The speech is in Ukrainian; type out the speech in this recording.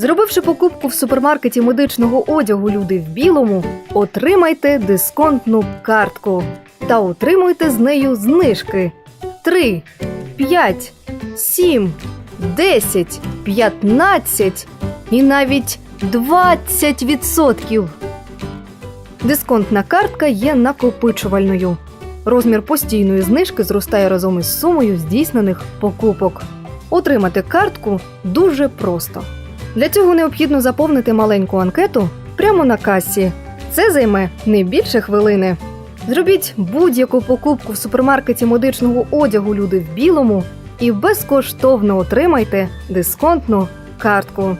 Зробивши покупку в супермаркеті медичного одягу Люди в білому, отримайте дисконтну картку та отримуйте з нею знижки 3, 5, 7, 10, 15 і навіть 20%. Дисконтна картка є накопичувальною. Розмір постійної знижки зростає разом із сумою здійснених покупок. Отримати картку дуже просто. Для цього необхідно заповнити маленьку анкету прямо на касі. Це займе не більше хвилини. Зробіть будь-яку покупку в супермаркеті медичного одягу Люди в білому і безкоштовно отримайте дисконтну картку.